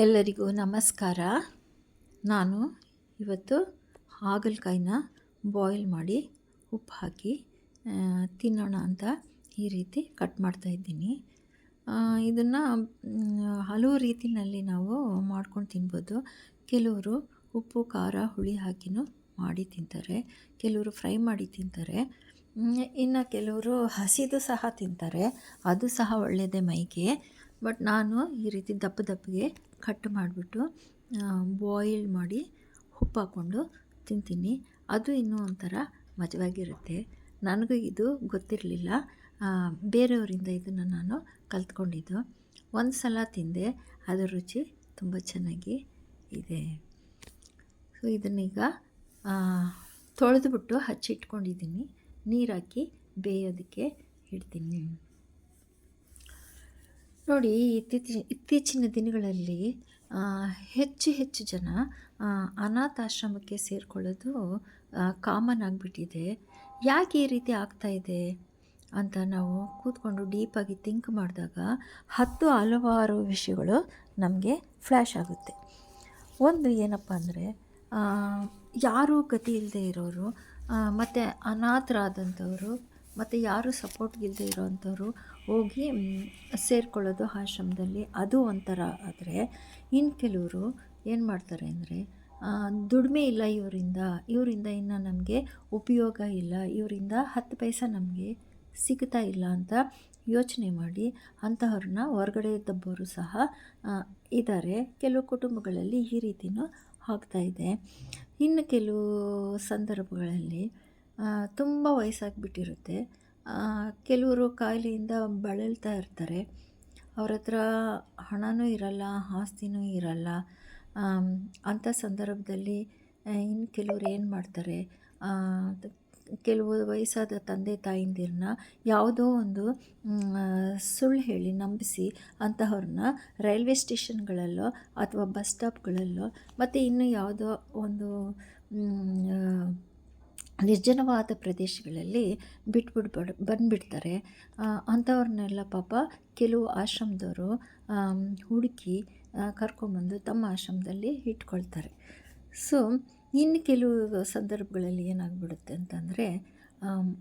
ಎಲ್ಲರಿಗೂ ನಮಸ್ಕಾರ. ನಾನು ಇವತ್ತು ಹಾಗಲಕಾಯಿನ ಬಾಯ್ಲ್ ಮಾಡಿ ಉಪ್ಪು ಹಾಕಿ ತಿನ್ನೋಣ ಅಂತ ಈ ರೀತಿ ಕಟ್ ಮಾಡ್ತಾ ಇದ್ದೀನಿ. ಇದನ್ನು ಹಲವು ರೀತಿಯಲ್ಲಿ ನಾವು ಮಾಡ್ಕೊಂಡು ತಿನ್ಬೋದು. ಕೆಲವರು ಉಪ್ಪು, ಖಾರ, ಹುಳಿ ಹಾಕಿನೂ ಮಾಡಿ ತಿಂತಾರೆ, ಕೆಲವರು ಫ್ರೈ ಮಾಡಿ ತಿಂತಾರೆ ಇನ್ನು ಕೆಲವರು ಹಸಿದು ಸಹ ತಿಂತಾರೆ, ಅದು ಸಹ ಒಳ್ಳೆಯದೇ ಮೈಗೆ. ಬಟ್ ನಾನು ಈ ರೀತಿ ದಪ್ಪ ದಪ್ಪಗೆ ಕಟ್ ಮಾಡಿಬಿಟ್ಟು ಬಾಯಿಲ್ ಮಾಡಿ ಉಪ್ಪು ಹಾಕ್ಕೊಂಡು ತಿಂತೀನಿ. ಅದು ಇನ್ನೂ ಒಂಥರ ಮಜವಾಗಿರುತ್ತೆ. ನನಗೂ ಇದು ಗೊತ್ತಿರಲಿಲ್ಲ. ಬೇರೆಯವರಿಂದ ಇದನ್ನು ನಾನು ಕಲ್ತ್ಕೊಂಡಿದ್ದು. ಒಂದು ಸಲ ತಿಂದೆ. ಅದರ ರುಚಿ ತುಂಬ ಚೆನ್ನಾಗಿ ಇದೆ. ಸೊ ಇದನ್ನೀಗ ತೊಳೆದುಬಿಟ್ಟು ಹಚ್ಚಿಟ್ಕೊಂಡಿದ್ದೀನಿ. ನೀರು ಹಾಕಿ ಬೇಯೋದಕ್ಕೆ ಇಡ್ತೀನಿ. ನೋಡಿ ಇತ್ತೀಚಿನ ಇತ್ತೀಚಿನ ದಿನಗಳಲ್ಲಿ ಹೆಚ್ಚು ಹೆಚ್ಚು ಜನ ಅನಾಥಾಶ್ರಮಕ್ಕೆ ಸೇರಿಕೊಳ್ಳೋದು ಕಾಮನ್ ಆಗಿಬಿಟ್ಟಿದೆ. ಯಾಕೆ ಈ ರೀತಿ ಆಗ್ತಾ ಇದೆ? ಅಂತ ನಾವು ಕೂತ್ಕೊಂಡು ಡೀಪಾಗಿ ಥಿಂಕ್ ಮಾಡಿದಾಗ ಹತ್ತು ಹಲವಾರು ವಿಷಯಗಳು ನಮಗೆ ಫ್ಲ್ಯಾಶ್ ಆಗುತ್ತೆ. ಒಂದು ಏನಪ್ಪ ಅಂದರೆ ಯಾರೂ ಗತಿ ಇಲ್ಲದೆ ಇರೋರು ಮತ್ತು ಅನಾಥರಾದಂಥವರು, ಮತ್ತು ಯಾರೂ ಸಪೋರ್ಟ್ಗಿಲ್ಲದೆ ಇರೋವಂಥವ್ರು ಹೋಗಿ ಸೇರ್ಕೊಳ್ಳೋದು ಆಶ್ರಮದಲ್ಲಿ ಅದು ಒಂಥರ ಆದರೆ ಇನ್ನು ಕೆಲವರು ಏನು ಮಾಡ್ತಾರೆ ಅಂದರೆ ದುಡಿಮೆ ಇಲ್ಲ ಇವರಿಂದ. ಇವರಿಂದ ಇನ್ನು ನಮಗೆ ಉಪಯೋಗ ಇಲ್ಲ. ಇವರಿಂದ ಹತ್ತು ಪೈಸೆ ನಮಗೆ ಸಿಗ್ತಾ ಇಲ್ಲ ಅಂತ ಯೋಚನೆ ಮಾಡಿ ಅಂತಹವ್ರನ್ನ ಹೊರಗಡೆ ದಬ್ಬೋರು ಸಹ ಇದ್ದಾರೆ ಕೆಲವು ಕುಟುಂಬಗಳಲ್ಲಿ ಈ ರೀತಿಯೂ ಆಗ್ತಾ ಇದೆ. ಇನ್ನು ಕೆಲವು ಸಂದರ್ಭಗಳಲ್ಲಿ ತುಂಬ ವಯಸ್ಸಾಗಿಬಿಟ್ಟಿರುತ್ತೆ. ಕೆಲವರು ಕಾಯಿಲೆಯಿಂದ ಬಳಲ್ತಾ ಇರ್ತಾರೆ. ಅವ್ರ ಹತ್ರ ಹಣನೂ ಇರಲ್ಲ, ಆಸ್ತಿನೂ ಇರಲ್ಲ. ಅಂಥ ಸಂದರ್ಭದಲ್ಲಿ ಇನ್ನು ಕೆಲವ್ರು ಏನು ಮಾಡ್ತಾರೆ? ಕೆಲವು ವಯಸ್ಸಾದ ತಂದೆ ತಾಯಿಂದಿರನ್ನ ಯಾವುದೋ ಒಂದು ಸುಳ್ಳು ಹೇಳಿ ನಂಬಿಸಿ ಅಂತಹವ್ರನ್ನ ರೈಲ್ವೆ ಸ್ಟೇಷನ್ಗಳಲ್ಲೋ ಅಥವಾ ಬಸ್ ಸ್ಟಾಪ್ಗಳಲ್ಲೋ ಮತ್ತು ಇನ್ನು ಯಾವುದೋ ಒಂದು ನಿರ್ಜನವಾದ ಪ್ರದೇಶಗಳಲ್ಲಿ ಬಿಟ್ಬಿಡ್ಬಾರ್ದು ಬಂದುಬಿಡ್ತಾರೆ. ಅಂಥವ್ರನ್ನೆಲ್ಲ ಪಾಪ ಕೆಲವು ಆಶ್ರಮದವರು ಹುಡುಕಿ ಕರ್ಕೊಂಬಂದು ತಮ್ಮ ಆಶ್ರಮದಲ್ಲಿ ಇಟ್ಕೊಳ್ತಾರೆ. ಸೊ, ಇನ್ನು ಕೆಲವು ಸಂದರ್ಭಗಳಲ್ಲಿ ಏನಾಗ್ಬಿಡುತ್ತೆ ಅಂತಂದರೆ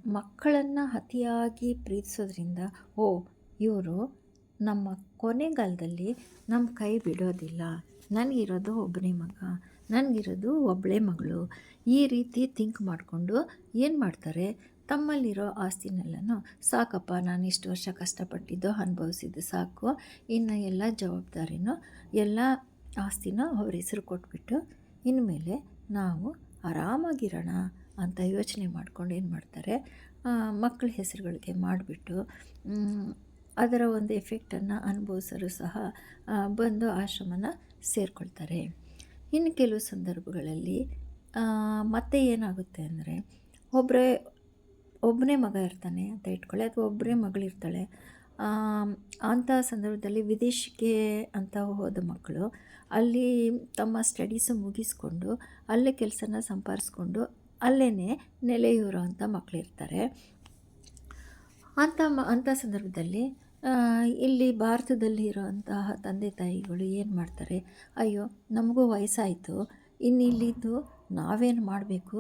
ಮಕ್ಕಳನ್ನು ಅತಿಯಾಗಿ ಪ್ರೀತಿಸೋದ್ರಿಂದ, ಓ, ಇವರು ನಮ್ಮ ಕೊನೆಗಾಲದಲ್ಲಿ ನಮ್ಮ ಕೈ ಬಿಡೋದಿಲ್ಲ. ನನಗಿರೋದು ಒಬ್ಬನೇ ಮಗ, ನನಗಿರೋದು ಒಬ್ಬಳೇ ಮಗಳು. ಈ ರೀತಿ ಥಿಂಕ್ ಮಾಡಿಕೊಂಡು ಏನು ಮಾಡ್ತಾರೆ? ತಮ್ಮಲ್ಲಿರೋ ಆಸ್ತಿನೆಲ್ಲನೂ ಸಾಕಪ್ಪ, ನಾನು ಇಷ್ಟು ವರ್ಷ ಕಷ್ಟಪಟ್ಟಿದ್ದು ಅನುಭವಿಸಿದ್ದು ಸಾಕು. ಇನ್ನು ಎಲ್ಲ ಜವಾಬ್ದಾರಿನೂ, ಎಲ್ಲ ಆಸ್ತಿನೂ ಅವ್ರ ಹೆಸರು ಕೊಟ್ಬಿಟ್ಟು ಇನ್ಮೇಲೆ ನಾವು ಆರಾಮಾಗಿರೋಣ ಅಂತ ಯೋಚನೆ ಮಾಡ್ಕೊಂಡು ಏನು ಮಾಡ್ತಾರೆ? ಮಕ್ಕಳ ಹೆಸರುಗಳಿಗೆ ಮಾಡಿಬಿಟ್ಟು ಅದರ ಒಂದು ಎಫೆಕ್ಟನ್ನು ಅನುಭವಿಸಲು ಸಹ ಬಂದು ಆಶ್ರಮನ ಸೇರಿಕೊಳ್ತಾರೆ. ಇನ್ನು ಕೆಲವು ಸಂದರ್ಭಗಳಲ್ಲಿ ಮತ್ತೆ ಏನಾಗುತ್ತೆ ಅಂದರೆ ಒಬ್ಬರೇ ಒಬ್ಬನೇ ಮಗ ಇರ್ತಾನೆ ಅಂತ ಇಟ್ಕೊಳ್ಳಿ, ಅಥವಾ ಒಬ್ಬರೇ ಮಗಳಿರ್ತಾಳೆ ಅಂಥ ಸಂದರ್ಭದಲ್ಲಿ ವಿದೇಶಕ್ಕೆ ಅಂತ ಹೋದ ಮಕ್ಕಳು, ಅಲ್ಲಿ ತಮ್ಮ ಸ್ಟಡೀಸು ಮುಗಿಸ್ಕೊಂಡು, ಅಲ್ಲೇ ಕೆಲಸನ ಸಂಪಾದಿಸ್ಕೊಂಡು ಅಲ್ಲೇ ನೆಲೆಯೂರೋ ಅಂಥ ಮಕ್ಕಳಿರ್ತಾರೆ ಅಂಥ ಮ ಅಂಥ ಸಂದರ್ಭದಲ್ಲಿ ಇಲ್ಲಿ ಭಾರತದಲ್ಲಿ ಇರೋಂತಹ ತಂದೆ ತಾಯಿಗಳು ಏನು ಮಾಡ್ತಾರೆ? ಅಯ್ಯೋ, ನಮಗೂ ವಯಸ್ಸಾಯಿತು. ಇನ್ನು ಇಲ್ಲಿದ್ದು ನಾವೇನು ಮಾಡಬೇಕು?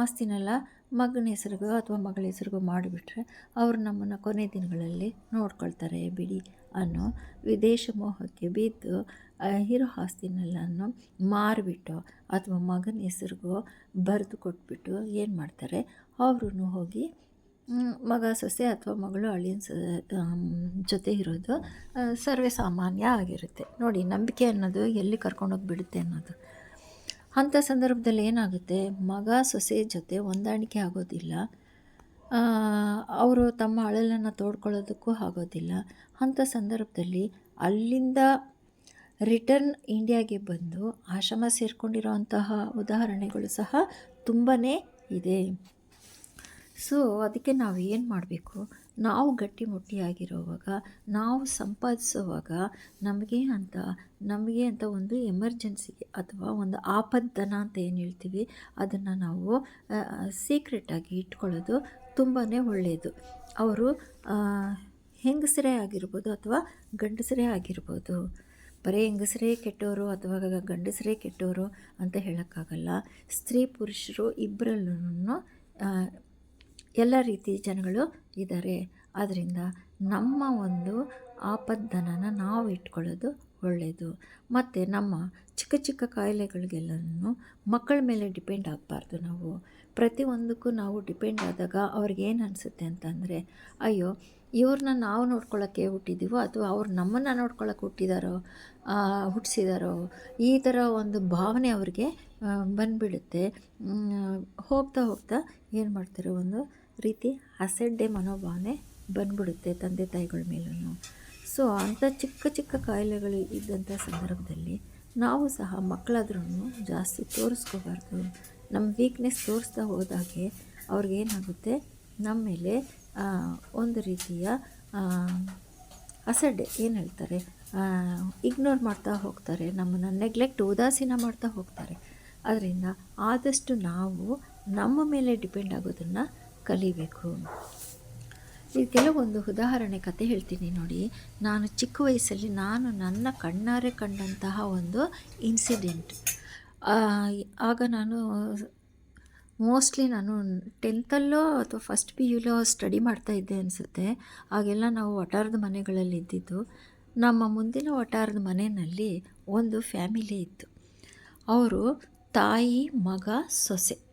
ಆಸ್ತಿನೆಲ್ಲ ಮಗನ ಹೆಸರಿಗೋ ಅಥವಾ ಮಗಳ ಹೆಸರಿಗೋ ಮಾಡಿಬಿಟ್ರೆ ಅವರು ನಮ್ಮನ್ನು ಕೊನೆ ದಿನಗಳಲ್ಲಿ ನೋಡ್ಕೊಳ್ತಾರೆ ಬಿಡಿ ಅನ್ನೋ ವಿದೇಶ ಮೋಹಕ್ಕೆ ಬಿದ್ದು ಇರೋ ಆಸ್ತಿನೆಲ್ಲನೂ ಮಾರಿಬಿಟ್ಟು ಅಥವಾ ಮಗನ ಹೆಸರಿಗೋ ಬರೆದು ಕೊಟ್ಬಿಟ್ಟು ಏನು ಮಾಡ್ತಾರೆ? ಅವ್ರೂ ಹೋಗಿ ಮಗ ಸೊಸೆ ಅಥವಾ ಮಗಳು ಅಳಿಯನ್ ಜೊತೆ ಇರೋದು ಸರ್ವೇ ಸಾಮಾನ್ಯ ಆಗಿರುತ್ತೆ. ನೋಡಿ, ನಂಬಿಕೆ ಅನ್ನೋದು ಎಲ್ಲಿ ಕರ್ಕೊಂಡೋಗಿ ಬಿಡುತ್ತೆ ಅನ್ನೋದು. ಅಂಥ ಸಂದರ್ಭದಲ್ಲಿ ಏನಾಗುತ್ತೆ? ಮಗ ಸೊಸೆ ಜೊತೆ ಹೊಂದಾಣಿಕೆ ಆಗೋದಿಲ್ಲ. ಅವರು ತಮ್ಮ ಅಳಲನ್ನು ತೋಡ್ಕೊಳ್ಳೋದಕ್ಕೂ ಆಗೋದಿಲ್ಲ. ಅಂಥ ಸಂದರ್ಭದಲ್ಲಿ ಅಲ್ಲಿಂದ ರಿಟರ್ನ್ ಇಂಡಿಯಾಗೆ ಬಂದು ಆಶ್ರಮ ಸೇರಿಕೊಂಡಿರೋ ಉದಾಹರಣೆಗಳು ಸಹ ತುಂಬಾ ಇದೆ. ಸೊ, ಅದಕ್ಕೆ ನಾವು ಏನು ಮಾಡಬೇಕು? ನಾವು ಗಟ್ಟಿಮುಟ್ಟಿಯಾಗಿರೋವಾಗ, ನಾವು ಸಂಪಾದಿಸುವಾಗ ನಮಗೆ ಅಂತ ನಮಗೆ ಅಂತ ಒಂದು ಎಮರ್ಜೆನ್ಸಿಗೆ ಅಥವಾ ಒಂದು ಆಪದ್ದನ ಅಂತ ಏನು ಹೇಳ್ತೀವಿ, ಅದನ್ನು ನಾವು ಸೀಕ್ರೆಟಾಗಿ ಇಟ್ಕೊಳ್ಳೋದು ತುಂಬಾ ಒಳ್ಳೆಯದು ಅವರು ಹೆಂಗಸರೇ ಆಗಿರ್ಬೋದು ಅಥವಾ ಗಂಡಸರೇ ಆಗಿರ್ಬೋದು. ಬರೀ ಹೆಂಗಸರೇ ಕೆಟ್ಟವರು ಅಥವಾ ಗಂಡಸರೇ ಕೆಟ್ಟವರು ಅಂತ ಹೇಳೋಕ್ಕಾಗಲ್ಲ. ಸ್ತ್ರೀ ಪುರುಷರು ಇಬ್ಬರಲ್ಲೂ ಎಲ್ಲ ರೀತಿ ಜನಗಳು ಇದ್ದಾರೆ. ಆದ್ದರಿಂದ ನಮ್ಮ ಒಂದು ಆಪದ್ದನನ ನಾವು ಇಟ್ಕೊಳ್ಳೋದು ಒಳ್ಳೆಯದು ಮತ್ತು ನಮ್ಮ ಚಿಕ್ಕ ಚಿಕ್ಕ ಕಾಯಿಲೆಗಳಿಗೆಲ್ಲನೂ ಮಕ್ಕಳ ಮೇಲೆ ಡಿಪೆಂಡ್ ಆಗಬಾರ್ದು ನಾವು. ಪ್ರತಿಯೊಂದಕ್ಕೂ ನಾವು ಡಿಪೆಂಡ್ ಆದಾಗ ಅವ್ರಿಗೇನು ಅನಿಸುತ್ತೆ ಅಂತಂದರೆ, ಅಯ್ಯೋ ಇವ್ರನ್ನ ನಾವು ನೋಡ್ಕೊಳ್ಳೋಕ್ಕೆ ಹುಟ್ಟಿದ್ದೀವೋ ಅಥವಾ ಅವ್ರು ನಮ್ಮನ್ನು ನೋಡ್ಕೊಳ್ಳೋಕೆ ಹುಟ್ಟಿದಾರೋ ಹುಟ್ಟಿಸಿದಾರೋ ಈ ಥರ ಒಂದು ಭಾವನೆ ಅವ್ರಿಗೆ ಬಂದುಬಿಡುತ್ತೆ. ಹೋಗ್ತಾ ಹೋಗ್ತಾ ಏನು ಮಾಡ್ತಾರೆ ಒಂದು ರೀತಿ ಅಸಡ್ಡೆ ಮನೋಭಾವನೆ ಬಂದ್ಬಿಡುತ್ತೆ ತಂದೆ ತಾಯಿಗಳ ಮೇಲೂ ಸೊ ಅಂಥ ಚಿಕ್ಕ ಚಿಕ್ಕ ಕಾಯಿಲೆಗಳು ಇದ್ದಂಥ ಸಂದರ್ಭದಲ್ಲಿ ನಾವು ಸಹ ಮಕ್ಕಳಾದ್ರೂ ಜಾಸ್ತಿ ತೋರಿಸ್ಕೋಬಾರ್ದು. ನಮ್ಮ ವೀಕ್ನೆಸ್ ತೋರಿಸ್ತಾ ಹೋದಾಗೆ ಅವ್ರಿಗೇನಾಗುತ್ತೆ ನಮ್ಮ ಮೇಲೆ ಒಂದು ರೀತಿಯ ಅಸಡ್ಡೆ ಏನು ಹೇಳ್ತಾರೆ? ಇಗ್ನೋರ್ ಮಾಡ್ತಾ ಹೋಗ್ತಾರೆ. ನಮ್ಮನ್ನು ನೆಗ್ಲೆಕ್ಟ್ ಉದಾಸೀನ ಮಾಡ್ತಾ ಹೋಗ್ತಾರೆ. ಅದರಿಂದ ಆದಷ್ಟು ನಾವು ನಮ್ಮ ಮೇಲೆ ಡಿಪೆಂಡ್ ಆಗೋದನ್ನು ಕಲಿಬೇಕು. ಈ ಕೆಲವೊಂದು ಉದಾಹರಣೆ ಕತೆ ಹೇಳ್ತೀನಿ ನೋಡಿ. ನಾನು ಚಿಕ್ಕ ವಯಸ್ಸಲ್ಲಿ ನಾನು ನನ್ನ ಕಣ್ಣಾರೆ ಕಂಡಂತಹ ಒಂದು ಇನ್ಸಿಡೆಂಟ್ ಆಗ ನಾನು ಮೋಸ್ಟ್ಲಿ ನಾನು ಟೆಂತಲ್ಲೋ ಅಥವಾ ಫಸ್ಟ್ ಪಿ ಯುಲೋ ಸ್ಟಡಿ ಮಾಡ್ತಾ ಇದ್ದೆ ಅನಿಸುತ್ತೆ. ಆಗೆಲ್ಲ ನಾವು ವಟಾರದ ಮನೆಗಳಲ್ಲಿ ಇದ್ದಿದ್ದು. ನಮ್ಮ ಮುಂದಿನ ವಟಾರದ ಮನೆಯಲ್ಲಿ ಒಂದು ಫ್ಯಾಮಿಲಿ ಇತ್ತು. ಅವರು ತಾಯಿ, ಮಗ, ಸೊಸೆ.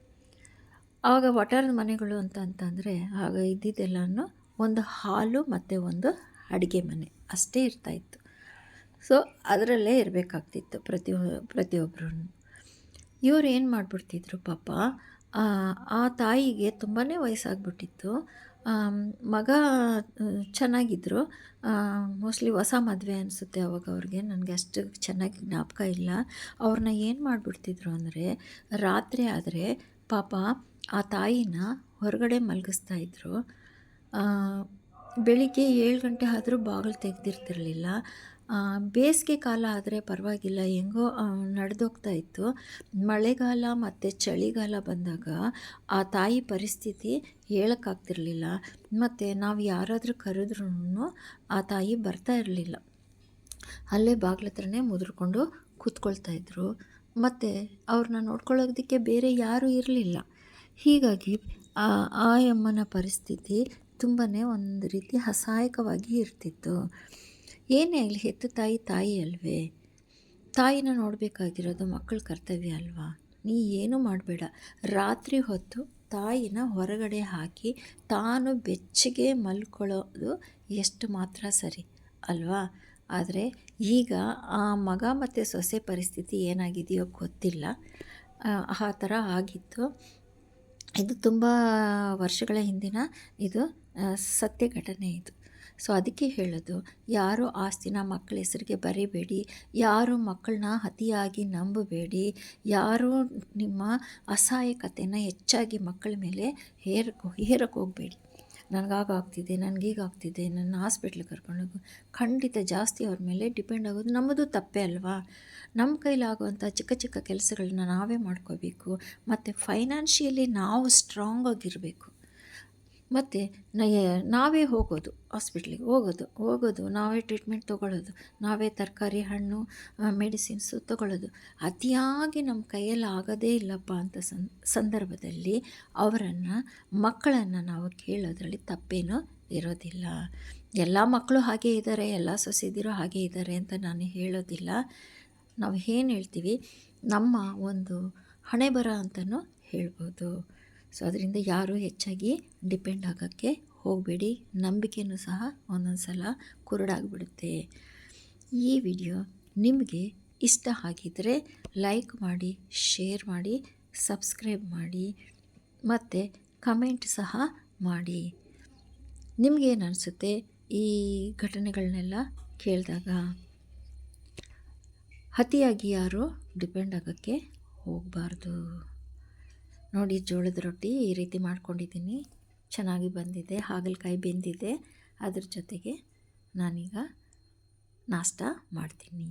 ಆವಾಗ ವಟಾರದ ಮನೆಗಳು ಅಂತ ಅಂತಂದರೆ, ಆಗ ಇದ್ದಿದ್ದೆಲ್ಲನೂ ಒಂದು ಹಾಲು ಮತ್ತು ಒಂದು ಅಡುಗೆ ಮನೆ. ಅಷ್ಟೇ ಇರ್ತಾಯಿತ್ತು ಸೊ ಅದರಲ್ಲೇ ಇರಬೇಕಾಗ್ತಿತ್ತು ಪ್ರತಿ ಪ್ರತಿಯೊಬ್ಬರೂ ಇವ್ರು ಏನು ಮಾಡಿಬಿಡ್ತಿದ್ರು ಪಾಪ, ಆ ತಾಯಿಗೆ ತುಂಬಾ ವಯಸ್ಸಾಗ್ಬಿಟ್ಟಿತ್ತು. ಮಗ ಚೆನ್ನಾಗಿದ್ದರು ಮೋಸ್ಟ್ಲಿ ಹೊಸ ಮದುವೆ ಅನಿಸುತ್ತೆ ಅವಾಗ ಅವ್ರಿಗೆ. ನನಗೆ ಅಷ್ಟು ಚೆನ್ನಾಗಿ ಜ್ಞಾಪಕ ಇಲ್ಲ. ಅವ್ರನ್ನ ಏನು ಮಾಡಿಬಿಡ್ತಿದ್ರು ಅಂದರೆ, ರಾತ್ರಿ ಆದರೆ ಪಾಪ ಆ ತಾಯಿನ ಹೊರಗಡೆ ಮಲಗಿಸ್ತಾ ಇದ್ದರು ಬೆಳಿಗ್ಗೆ ಏಳು ಗಂಟೆ ಆದರೂ ಬಾಗಿಲು ತೆಗೆದಿರ್ತಿರಲಿಲ್ಲ. ಬೇಸಿಗೆ ಕಾಲ ಆದರೆ ಪರವಾಗಿಲ್ಲ. ಹೆಂಗೋ ನಡೆದೋಗ್ತಾ ಇತ್ತು. ಮಳೆಗಾಲ ಮತ್ತು ಚಳಿಗಾಲ ಬಂದಾಗ ಆ ತಾಯಿ ಪರಿಸ್ಥಿತಿ ಹೇಳೋಕ್ಕಾಗ್ತಿರಲಿಲ್ಲ. ಮತ್ತು ನಾವು ಯಾರಾದರೂ ಕರೆದ್ರೂ ಆ ತಾಯಿ ಬರ್ತಾ ಇರಲಿಲ್ಲ. ಅಲ್ಲೇ ಬಾಗಿಲ ಹತ್ರನೇ ಮುದ್ರಕೊಂಡು ಕೂತ್ಕೊಳ್ತಾಯಿದ್ರು ಮತ್ತು ಅವ್ರನ್ನ ನೋಡ್ಕೊಳ್ಳೋದಕ್ಕೆ ಬೇರೆ ಯಾರೂ ಇರಲಿಲ್ಲ. ಹೀಗಾಗಿ ಆ ಅಮ್ಮನ ಪರಿಸ್ಥಿತಿ ತುಂಬಾ ಒಂದು ರೀತಿ ಅಸಹಾಯಕವಾಗಿ ಇರ್ತಿತ್ತು. ಏನೇ ಆಗಲಿ ಹೆತ್ತು ತಾಯಿ ತಾಯಿ ಅಲ್ವೇ. ತಾಯಿನ ನೋಡಬೇಕಾಗಿರೋದು ಮಕ್ಕಳ ಕರ್ತವ್ಯ ಅಲ್ವಾ? ನೀ ಏನೂ ಮಾಡಬೇಡ. ರಾತ್ರಿ ಹೊತ್ತು ತಾಯಿನ ಹೊರಗಡೆ ಹಾಕಿ ತಾನು ಬೆಚ್ಚಗೆ ಮಲ್ಕೊಳ್ಳೋದು ಎಷ್ಟು ಮಾತ್ರ ಸರಿ, ಅಲ್ವಾ? ಆದರೆ ಈಗ ಆ ಮಗ ಮತ್ತು ಸೊಸೆ ಪರಿಸ್ಥಿತಿ ಏನಾಗಿದೆಯೋ ಗೊತ್ತಿಲ್ಲ. ಆ ಥರ ಆಗಿತ್ತು. ಇದು ತುಂಬ ವರ್ಷಗಳ ಹಿಂದಿನ ಇದು ಸತ್ಯ ಘಟನೆ ಇದು. ಸೊ ಅದಕ್ಕೆ ಹೇಳೋದು, ಯಾರು ಆಸ್ತಿನ ಮಕ್ಕಳ ಹೆಸರಿಗೆ ಬರೀಬೇಡಿ, ಯಾರು ಮಕ್ಕಳನ್ನ ಅತಿಯಾಗಿ ನಂಬಬೇಡಿ, ಯಾರು ನಿಮ್ಮ ಅಸಹಾಯಕತೆಯನ್ನು ಹೆಚ್ಚಾಗಿ ಮಕ್ಕಳ ಮೇಲೆ ಹೇರಕ್ಕೆ ಹೇರಕ್ಕೆ ಹೋಗಬೇಡಿ. ನನಗಾಗ್ತಿದೆ ನನಗೀಗಾಗ್ತಿದೆ ನನ್ನ ಹಾಸ್ಪಿಟ್ಲಿಗೆ ಕರ್ಕೊಂಡೋಗು ಖಂಡಿತ ಜಾಸ್ತಿ ಅವ್ರ ಮೇಲೆ ಡಿಪೆಂಡ್ ಆಗೋದು ನಮ್ಮದು ತಪ್ಪೇ ಅಲ್ವಾ? ನಮ್ಮ ಕೈಲಾಗುವಂಥ ಚಿಕ್ಕ ಚಿಕ್ಕ ಕೆಲಸಗಳನ್ನ ನಾವೇ ಮಾಡ್ಕೋಬೇಕು, ಮತ್ತು ಫೈನಾನ್ಷಿಯಲಿ ನಾವು ಸ್ಟ್ರಾಂಗ್ ಆಗಿರಬೇಕು. ಮತ್ತು ನಾವೇ ಹೋಗೋದು ಹಾಸ್ಪಿಟ್ಲಿಗೆ ಹೋಗೋದು ಹೋಗೋದು, ನಾವೇ ಟ್ರೀಟ್ಮೆಂಟ್ ತೊಗೊಳ್ಳೋದು, ನಾವೇ ತರಕಾರಿ ಹಣ್ಣು ಮೆಡಿಸಿನ್ಸು ತೊಗೊಳ್ಳೋದು. ಅತಿಯಾಗಿ ನಮ್ಮ ಕೈಯಲ್ಲಿ ಆಗೋದೇ ಇಲ್ಲಪ್ಪ ಅಂತ ಸಂದರ್ಭದಲ್ಲಿ ಅವರನ್ನು, ಮಕ್ಕಳನ್ನು ನಾವು ಕೇಳೋದ್ರಲ್ಲಿ ತಪ್ಪೇನೂ ಇರೋದಿಲ್ಲ. ಎಲ್ಲ ಮಕ್ಕಳು ಹಾಗೆ ಇದ್ದಾರೆ ಎಲ್ಲ ಸೊಸೆದಿರು ಹಾಗೆ ಇದ್ದಾರೆ ಅಂತ ನಾನು ಹೇಳೋದಿಲ್ಲ. ನಾವು ಏನು ಹೇಳ್ತೀವಿ, ನಮ್ಮ ಒಂದು ಹಣೆಬರ ಅಂತಲೂ ಹೇಳ್ಬೋದು. ಸೊ ಅದರಿಂದ ಯಾರೂ ಹೆಚ್ಚಾಗಿ ಡಿಪೆಂಡ್ ಆಗೋಕ್ಕೆ ಹೋಗಬೇಡಿ. ನಂಬಿಕೆಯೂ ಸಹ ಒಂದೊಂದು ಸಲ ಕುರುಡಾಗಿಬಿಡುತ್ತೆ. ಈ ವಿಡಿಯೋ ನಿಮಗೆ ಇಷ್ಟ ಆಗಿದ್ದರೆ ಲೈಕ್ ಮಾಡಿ, ಶೇರ್ ಮಾಡಿ, ಸಬ್ಸ್ಕ್ರೈಬ್ ಮಾಡಿ, ಮತ್ತು ಕಮೆಂಟ್ ಸಹ ಮಾಡಿ. ನಿಮಗೇನು ಅನಿಸುತ್ತೆ ಈ ಘಟನೆಗಳನ್ನೆಲ್ಲ ಕೇಳಿದಾಗ? ಅತಿಯಾಗಿ ಯಾರು ಡಿಪೆಂಡ್ ಆಗೋಕ್ಕೆ ಹೋಗಬಾರ್ದು. ನೋಡಿ ಜೋಳದ ರೊಟ್ಟಿ ಈ ರೀತಿ ಮಾಡ್ಕೊಂಡಿದ್ದೀನಿ. ಚೆನ್ನಾಗಿ ಬಂದಿದೆ. ಹಾಗಲಕಾಯಿ ಬೆಂದಿದೆ. ಅದ್ರ ಜೊತೆಗೆ ನಾನೀಗ ನಾಷ್ಟ ಮಾಡ್ತೀನಿ.